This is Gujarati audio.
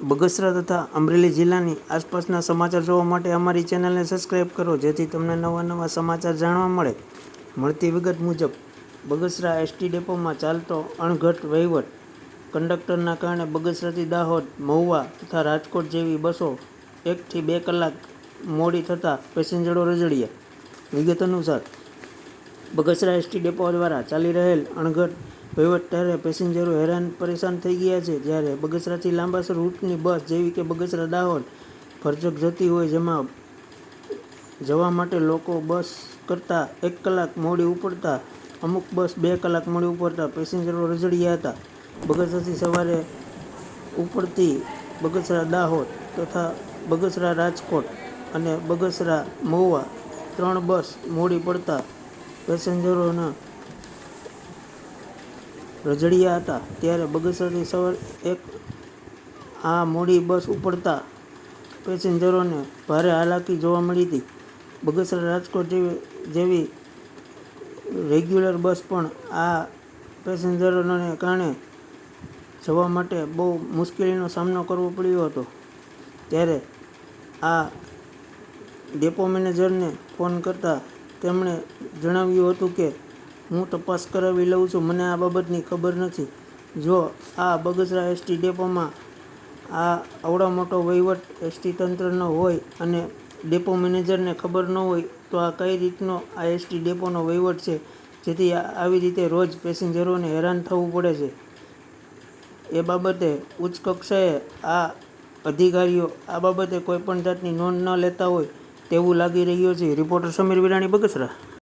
બગસરા તથા અમરેલી જિલ્લાની આસપાસના સમાચાર જોવા માટે અમારી ચેનલને સબસ્ક્રાઈબ કરો, જેથી તમને નવા નવા સમાચાર જાણવા મળે. મળતી વિગત મુજબ, બગસરા એસટી ડેપોમાં ચાલતો અણઘટ વહીવટ કંડક્ટરના કારણે બગસરાથી દાહોદ, મહુવા તથા રાજકોટ જેવી બસો એકથી બે કલાક મોડી થતાં પેસેન્જરો રજડ્યા. વિગત અનુસાર, બગસરા એસટી ડેપો દ્વારા ચાલી રહેલ અણઘટ વહીવટ ત્યારે પેસેન્જરો હેરાન પરેશાન થઈ ગયા છે જ્યારે બગસરાથી લાંબા રૂટની બસ જેવી કે બગસરા દાહોદ ભરચક જતી હોય જેમાં જવા માટે લોકો બસ કરતાં એક કલાક મોડી ઉપડતા, અમુક બસ બે કલાક મોડી ઉપડતા પેસેન્જરો રઝળ્યા હતા. બગસરાથી સવારે ઉપડતી બગસરા દાહોદ તથા બગસરા રાજકોટ અને બગસરા મહુવા ત્રણ બસ મોડી પડતા પેસેન્જરોના રજળિયા હતા ત્યારે બગસરાથી સવાર એક આ મોડી બસ ઉપડતા પેસેન્જરોને ભારે હાલાકી જોવા મળી હતી. બગસરા રાજકોટ જેવી જેવી રેગ્યુલર બસ પણ આ પેસેન્જરોને કારણે જવા માટે બહુ મુશ્કેલીનો સામનો કરવો પડ્યો હતો. ત્યારે આ ડેપો મેનેજરને ફોન કરતાં તેમણે જણાવ્યું હતું કે હું તપાસ કરાવી લઉં છું. મને આ બાબતની ખબર નથી. જો આ બગસરા એસટી ડેપોમાં આ આવડો મોટો વહીવટ એસટી તંત્રનો હોય અને ડેપો મેનેજરને ખબર ન હોય, તો આ કઈ રીતનો આ એસટી ડેપોનો વહીવટ છે? જેથી આવી રીતે રોજ પેસેન્જરોને હેરાન થવું પડે છે. એ બાબતે ઉચ્ચ કક્ષાએ આ અધિકારીઓ આ બાબતે કોઈપણ જાતની નોંધ ન લેતા હોય તેવું લાગી રહ્યું છે. રિપોર્ટર સમીર વિરાણી, બગસરા.